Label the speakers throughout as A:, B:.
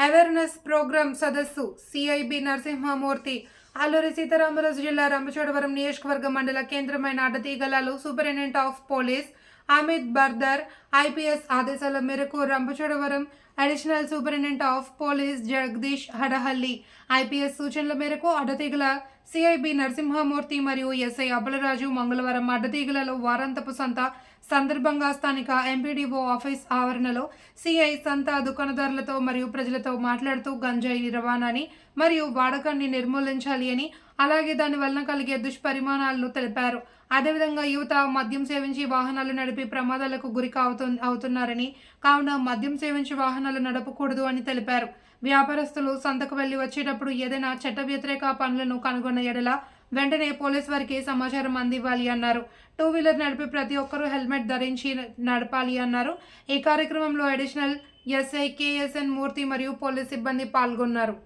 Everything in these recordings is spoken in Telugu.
A: అవేర్నెస్ ప్రోగ్రాం సదస్సు సిఐబి నరసింహమూర్తి అల్లూరి సీతారామరాజు జిల్లా రంపచోడవరం నియోజకవర్గ మండల కేంద్రమైన అడ్డతీగలలో superintendent of police Amit Bardar IPS ఆదేశాల మేరకు Rampachodavaram additional superintendent of police Jagadish Hadahalli IPS సూచనల మేరకు అడ్డతీగల సిఐబి నరసింహమూర్తి మరియు ఎస్ఐ అబ్బలరాజు మంగళవారం అడ్డతీగలలో వారాంతపు సంత సందర్భంగా స్థానిక ఎంపీడీఓ ఆఫీస్ ఆవరణలో సిఐ సంత దుకాణదారులతో మరియు ప్రజలతో మాట్లాడుతూ గంజాయి రవాణాని మరియు వాడకాన్ని నిర్మూలించాలి అని అలాగే దాని వలన కలిగే దుష్పరిమాణాలను తెలిపారు. అదేవిధంగా యువత మద్యం సేవించి వాహనాలు నడిపి ప్రమాదాలకు గురి కావుతు అవుతున్నారని కావున మద్యం సేవించి వాహనాలు నడపకూడదు అని తెలిపారు. వ్యాపారస్తులు సంతకు వెళ్ళి వచ్చేటప్పుడు ఏదైనా చట్ట వ్యతిరేక పనులను కనుగొన్న ఎడల వెంటనే పోలీస్ వారికి సమాచారం అందివ్వాలి అన్నారు. టూ వీలర్ నడిపే ప్రతి ఒక్కరూ హెల్మెట్ ధరించి నడపాలి అన్నారు. ఈ కార్యక్రమంలో అడిషనల్ ఎస్ఐ కేఎస్ఎన్ మూర్తి మరియు పోలీస్ సిబ్బంది పాల్గొన్నారు.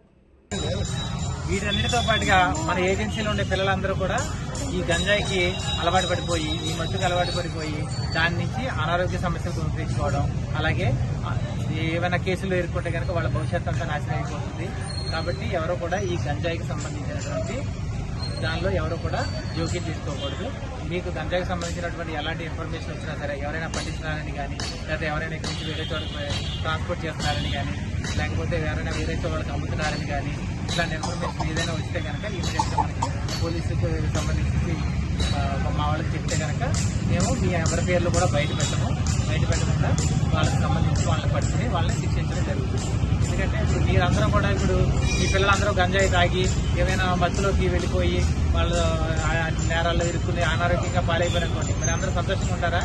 B: వీటన్నిటితో పాటుగా మన ఏజెన్సీలో ఉండే పిల్లలందరూ కూడా ఈ గంజాయికి అలవాటు పడిపోయి ఈ మత్తుకు అలవాటు పడిపోయి దాని నుంచి అనారోగ్య సమస్యలు గుర్తించుకోవడం అలాగే ఏమైనా కేసులు ఎదుర్కొంటే కనుక వాళ్ళ భవిష్యత్తు అంతా నాశనం అయిపోతుంది. కాబట్టి ఎవరు కూడా ఈ గంజాయికి సంబంధించినటువంటి దానిలో ఎవరు కూడా జోక్యం తీసుకోకూడదు. మీకు గంజాయికి సంబంధించినటువంటి ఎలాంటి ఇన్ఫర్మేషన్ వచ్చినా సరే ఎవరైనా పండిస్తున్నారని కానీ లేకపోతే ఎవరైనా ఇక్కడి నుంచి వేరే చోట ట్రాన్స్పోర్ట్ చేస్తున్నారని కానీ లేకపోతే ఎవరైనా వేరే చోటకి అమ్ముతున్నారని కానీ ఇట్లాంటి ఇన్ఫర్మేషన్ ఏదైనా వస్తే కనుక ఇమీడియట్గా మనకి పోలీసుకు సంబంధించి మా వాళ్ళకి చెప్తే కనుక మేము మీ ఎవరి పేర్లు కూడా బయట పెట్టము. బయట పెట్టకుండా వాళ్ళకి సంబంధించి వాళ్ళని పట్టుకుని వాళ్ళని శిక్షించడం జరుగుతుంది. ఎందుకంటే ఇప్పుడు మీరందరూ కూడా ఇప్పుడు మీ పిల్లలందరూ గంజాయి తాగి ఏమైనా మత్తులోకి వెళ్ళిపోయి వాళ్ళు నేరాల్లో ఇరుక్కుని అనారోగ్యంగా పాలైపోయారనుకోండి మరి అందరూ సంతోషంగా ఉంటారా?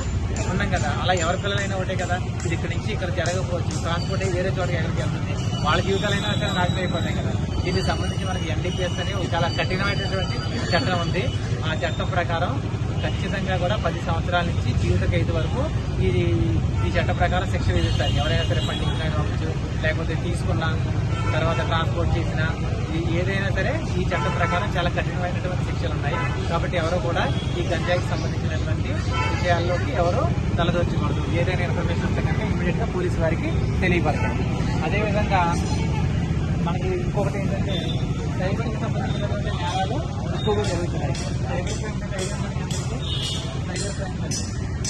B: ఉన్నాం కదా. అలా ఎవరి పిల్లలైనా ఒకటే కదా. ఇది ఇక్కడ నుంచి ఇక్కడ జరగకపోవచ్చు. ట్రాన్స్పోర్ట్ వేరే చోటకి ఎక్కడికి వెళ్తుంది. వాళ్ళ జీవితాలైనా సరే నాశనం అయిపోతాయి కదా. దీనికి సంబంధించి మనకి ఎన్డీపీఎస్ అని ఒక చాలా కఠినమైనటువంటి చట్టం ఉంది. ఆ చట్టం ప్రకారం ఖచ్చితంగా కూడా పది సంవత్సరాల నుంచి జీవిత ఖైదు వరకు ఈ ఈ చట్ట ప్రకారం శిక్ష విధిస్తారు ఎవరైనా సరే పండించిన కావచ్చు లేకపోతే తీసుకున్న తర్వాత ట్రాన్స్పోర్ట్ చేసిన ఏదైనా సరే ఈ చట్టం ప్రకారం చాలా కఠినమైనటువంటి శిక్షలు ఉన్నాయి. కాబట్టి ఎవరు కూడా ఈ గంజాయికి సంబంధించినటువంటి విషయాల్లోకి ఎవరు తలదొచ్చకూడదు ఏదైనా ఇన్ఫర్మేషన్ ఉంటే కనుక ఇమీడియట్గా పోలీసు వారికి తెలియపరచండి అదేవిధంగా మనకి ఇంకొకటి ఏంటంటే సైబర్కి సంబంధించినటువంటి నేరాలు ఎక్కువగా జరుగుతున్నాయి. సైబర్ క్రైమ్ అంటే సైబర్ క్రైమ్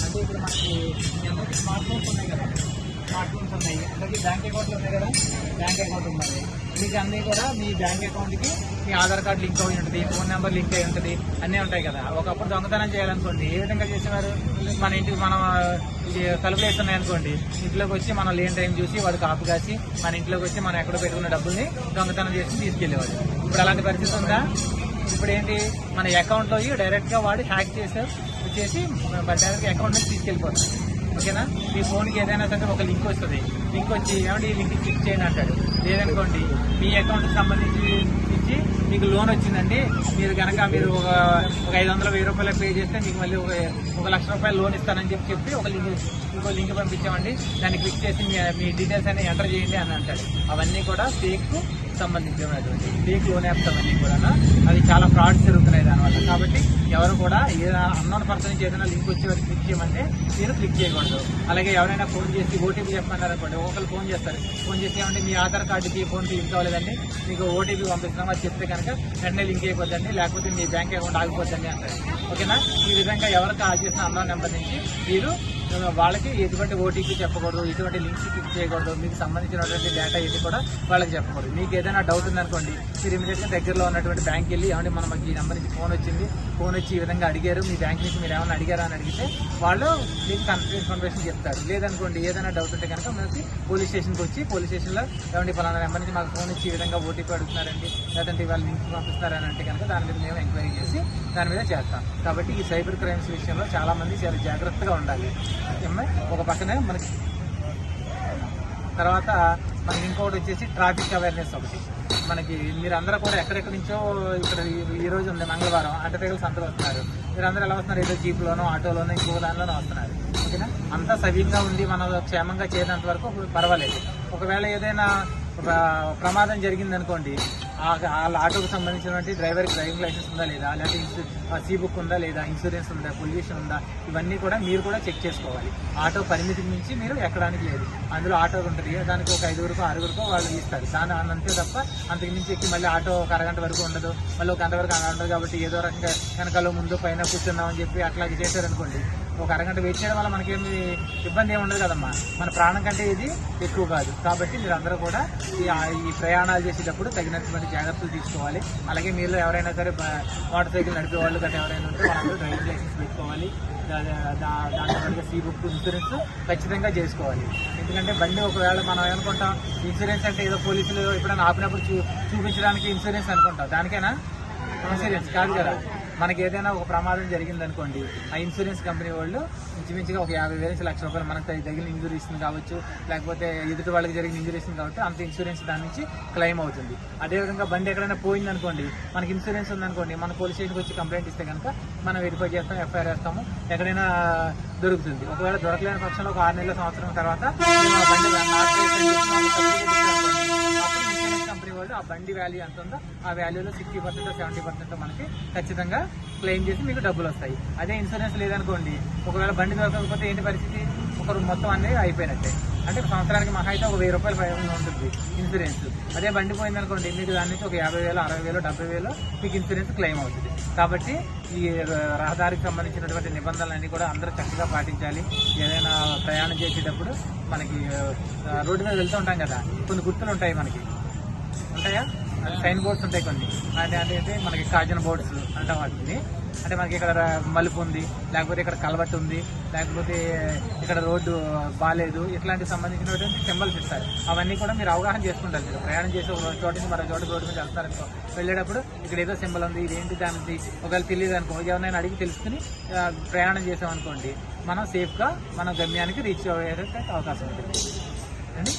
B: అంటే ఇప్పుడు మనకి మీ స్మార్ట్ ఫోన్స్ ఉన్నాయి కదా. స్మార్ట్ ఫోన్స్ ఉన్నాయి. అందరికీ బ్యాంక్ అకౌంట్లు ఉన్నాయి కదా. బ్యాంక్ అకౌంట్ ఉన్నాయి మీకు అన్నీ కూడా మీ బ్యాంక్ అకౌంట్కి మీ ఆధార్ కార్డు లింక్ అయి ఉంటుంది ఫోన్ నెంబర్ లింక్ అయి ఉంటుంది అన్నీ ఉంటాయి కదా. ఒకప్పుడు దొంగతనం చేయాలనుకోండి ఏ విధంగా చేసేవారు? మన ఇంటికి మనం ఇది తలుపులు వేస్తున్నాయి అనుకోండి ఇంట్లోకి వచ్చి మనం లేని టైం చూసి వాడు కాపు కాసి మన ఇంట్లోకి వచ్చి మనం ఎక్కడ పెట్టుకున్న డబ్బుల్ని దొంగతనం చేసి తీసుకెళ్ళేవాడు. ఇప్పుడు అలాంటి పరిస్థితి ఉందా? ఇప్పుడు ఏంటి? మన అకౌంట్లో డైరెక్ట్గా వాడి హ్యాక్ చేసి చేసి డైరెక్ట్ అకౌంట్ నుంచి తీసుకెళ్ళిపోతుంది ఓకేనా? మీ ఫోన్కి ఏదైనా సరే ఒక లింక్ వస్తుంది. లింక్ వచ్చి ఏమంటే ఈ లింక్ క్లిక్ చేయండి అంటాడు. లేదనుకోండి మీ అకౌంట్కి సంబంధించి ఇచ్చి మీకు లోన్ వచ్చిందండి మీరు కనుక మీరు ఒక ఒక ఐదు వందల వెయ్యి రూపాయలు పే చేస్తే మీకు మళ్ళీ ఒక ఒక లక్ష రూపాయలు లోన్ ఇస్తానని చెప్పి చెప్పి ఒక లింక్ ఇంకో లింక్ పంపించామండి. దాన్ని క్లిక్ చేసి మీ మీ డీటెయిల్స్ అన్ని ఎంటర్ చేయండి అని అంటాడు. అవన్నీ కూడా ఫేక్ సంబంధించినటువంటి ఫేక్ లోన్ యాప్స్ అవన్నీ కూడా అది చాలా ఫ్రాడ్స్ జరుగుతున్నాయి దానివల్ల. కాబట్టి ఎవరు కూడా ఏదైనా అన్నోన్ పర్సన్ నుంచి ఏదైనా లింక్ వచ్చి వారికి క్లిక్ చేయమంటే మీరు క్లిక్ చేయకూడదు. అలాగే ఎవరైనా ఫోన్ చేసి ఓటీపీ చెప్పమన్నారు అనుకోండి ఒకరు ఫోన్ చేస్తారు. ఫోన్ చేసి ఏమంటే మీ ఆధార్ కార్డుకి ఫోన్కి లింక్ అవ్వలేదండి మీకు ఓటీపీ పంపిస్తున్నాం అది చెప్తే కనుక వెంటనే లింక్ అయిపోద్దండి లేకపోతే మీ బ్యాంక్ అకౌంట్ ఆగిపోద్దండి అంటారు. ఓకేనా? ఈ విధంగా ఎవరు కాల్ చేసిన అన్నోన్ నెంబర్ నుంచి మీరు వాళ్ళకి ఎటువంటి ఓటీపీ చెప్పకూడదు ఎటువంటి లింక్స్ క్లిక్ చేయకూడదు మీకు సంబంధించినటువంటి డేటా ఇది కూడా వాళ్ళకి చెప్పకూడదు. మీకు ఏదైనా డౌట్ ఉందనుకోండి మీరు ఇమీడియట్గా దగ్గరలో ఉన్నటువంటి బ్యాంక్ వెళ్ళి ఏమంటే మనం ఈ నెంబర్ నుంచి ఫోన్ వచ్చింది ఫోన్ వచ్చి ఈ విధంగా అడిగారు మీ బ్యాంక్ నుంచి మీరు ఏమైనా అడిగారా? అని అడిగితే వాళ్ళు మీకు ఇన్ఫర్మేషన్ చెప్తారు. లేదనుకోండి ఏదైనా డౌట్ ఉంటే కనుక మనకి పోలీస్ స్టేషన్కి వచ్చి పోలీస్ స్టేషన్లో ఏమంటే పలానా నెంబర్ నుంచి మాకు ఫోన్ వచ్చి ఈ విధంగా ఓటీపీ అడుగుతున్నారండి లేదంటే వాళ్ళు లింక్ పంపిస్తున్నారని అంటే కనుక దాని మీద మేము ఎంక్వైరీ చేసి దాని మీద చేస్తాం. కాబట్టి ఈ సైబర్ క్రైమ్స్ విషయంలో చాలామంది చాలా జాగ్రత్తగా ఉండాలి. ఒక పక్కనే మనకి తర్వాత మనకి ఇంకొకటి వచ్చేసి ట్రాఫిక్ అవేర్నెస్ ఒకటి. మనకి మీరందరూ కూడా ఎక్కడెక్కడి నుంచో ఇక్కడ ఈ- రోజు ఉంది మంగళవారం. అడ్డతెగలు సంతలు వస్తున్నారు. మీరందరూ ఎలా వస్తున్నారు? ఏదో జీప్లోనో ఆటోలోనో ఇంకో దానిలోనో వస్తున్నారు. ఓకేనా? అంతా సవ్యంగా ఉండి మనం క్షేమంగా చేయనంత వరకు పర్వాలేదు. ఒకవేళ ఏదైనా ప్రమాదం జరిగింది అనుకోండి ఆటోకి సంబంధించినటువంటి డ్రైవర్ డ్రైవింగ్ లైసెన్స్ ఉందా లేదా? లేకపోతే సీ బుక్ ఉందా లేదా? ఇన్సూరెన్స్ ఉందా? పొల్యూషన్ ఉందా? ఇవన్నీ కూడా మీరు కూడా చెక్ చేసుకోవాలి. ఆటో పరిమితి మించి మీరు ఎక్కడానికి లేదు. అందులో ఆటో ఉంటుంది. దానికి ఒక ఐదుగురికో ఆరుగురికో వాళ్ళు ఇస్తారు. దాని అంతే తప్ప అంతకు మించి ఎక్కి మళ్ళీ ఆటో ఒక అరగంట వరకు ఉండదు. మళ్ళీ ఒక గంట వరకు అలా ఉండదు కాబట్టి ఏదో రకంగా వెనకాల ముందు పైన కూర్చున్నామని చెప్పి అట్లా చేశారనుకోండి ఒక అరగంట వెయిట్ చేయడం వల్ల మనకేమి ఇబ్బంది ఏమి ఉండదు కదమ్మా. మన ప్రాణం కంటే ఇది ఎక్కువ కాదు. కాబట్టి మీరు అందరూ కూడా ఈ ఈ ప్రయాణాలు చేసేటప్పుడు తగినటువంటి జాగ్రత్తలు తీసుకోవాలి. అలాగే మీలో ఎవరైనా సరే మోటార్ సైకిల్ నడిపే వాళ్ళు గట్రా ఎవరైనా ఉంటే వాళ్ళందరూ డ్రైవింగ్ లైసెన్స్ పెట్టుకోవాలి దా- దా- దాంట్లో సీ బుక్ ఇన్సూరెన్స్ ఖచ్చితంగా చేసుకోవాలి. ఎందుకంటే బండి ఒకవేళ మనం ఏమనుకుంటాం ఇన్సూరెన్స్ అంటే ఏదో పోలీసులు ఎప్పుడైనా ఆపినప్పుడు చూ చూపించడానికి ఇన్సూరెన్స్ అనుకుంటాం. దానికైనా? ఇన్సూరెన్స్ కాదు కదా. మనకి ఏదైనా ఒక ప్రమాదం జరిగింది అనుకోండి ఆ ఇన్సూరెన్స్ కంపెనీ వాళ్ళు ఇంచుమించుగా ఒక యాభై వేల నుంచి లక్ష రూపాయలు మనకు తగిన తగిలిన ఇంజురీస్ కావచ్చు లేకపోతే ఎదుటి వాళ్ళకి జరిగిన ఇంజురీస్ కాబట్టి అంత ఇన్సూరెన్స్ దాని నుంచి క్లెయిమ్ అవుతుంది. అదేవిధంగా బండి ఎక్కడైనా పోయింది అనుకోండి మనకి ఇన్సూరెన్స్ ఉందనుకోండి మన పోలీస్ స్టేషన్కి వచ్చి కంప్లైంట్ ఇస్తే కనుక మనం వెరిఫై చేస్తాం ఎఫ్ఐఆర్ వేస్తాము ఎక్కడైనా దొరుకుతుంది. ఒకవేళ దొరకలేని పక్షంలో ఒక ఆరు నెలల సంవత్సరం తర్వాత బండి వాళ్ళు ఆ బండి వాల్యూ ఎంత ఉందో ఆ వాల్యూలో సిక్స్టీ పర్సెంట్ సెవెంటీ పర్సెంట్ మనకి ఖచ్చితంగా క్లెయిమ్ చేసి మీకు డబ్బులు వస్తాయి. అదే ఇన్సూరెన్స్ లేదనుకోండి ఒకవేళ బండి దొరకకపోతే ఏంటి పరిస్థితి? ఒకరు మొత్తం అనేది అయిపోయినట్టే. అంటే సంవత్సరానికి మహా అయితే ఒక వెయ్యి రూపాయలు పై ఉంటుంది ఇన్సూరెన్స్ అదే బండి పోయిందనుకోండి మీకు దాని నుంచి ఒక యాభై వేలు అరవై వేలు డెబ్బై వేలు మీకు ఇన్సూరెన్స్ క్లెయిమ్ అవుతుంది. కాబట్టి ఈ రహదారికి సంబంధించినటువంటి నిబంధనలన్నీ కూడా అందరూ చక్కగా పాటించాలి. ఏదైనా ప్రయాణం చేసేటప్పుడు మనకి రోడ్డు మీద వెళ్తూ ఉంటాం కదా కొన్ని గుర్తులు ఉంటాయి మనకి. ఉంటాయా? సైన్ బోర్డ్స్ ఉంటాయి కొన్ని. అంటే అంటే మనకి కాజన్ బోర్డ్స్ అంటాం వాటిని. అంటే మనకి ఇక్కడ మలుపు ఉంది లేకపోతే ఇక్కడ కలవట్టు ఉంది లేకపోతే ఇక్కడ రోడ్డు బాగాలేదు ఇట్లాంటి సంబంధించినటువంటి సింబల్స్ ఇస్తారు. అవన్నీ కూడా మీరు అవగాహన చేసుకుంటారు మీరు. ప్రయాణం చేసి ఒక చోట నుంచి మరో చోట రోడ్డు మీద వెళ్తారనుకో వెళ్ళేటప్పుడు ఇక్కడ ఏదో సింబల్ ఉంది ఇదేంటి దానిది ఒకవేళ తెలియదు అనుకో ఎవరినైనా అడిగి తెలుసుకుని ప్రయాణం చేసాం అనుకోండి మనం సేఫ్గా మన గమ్యానికి రీచ్ అయ్యే అవకాశం ఉంటుంది. అండి?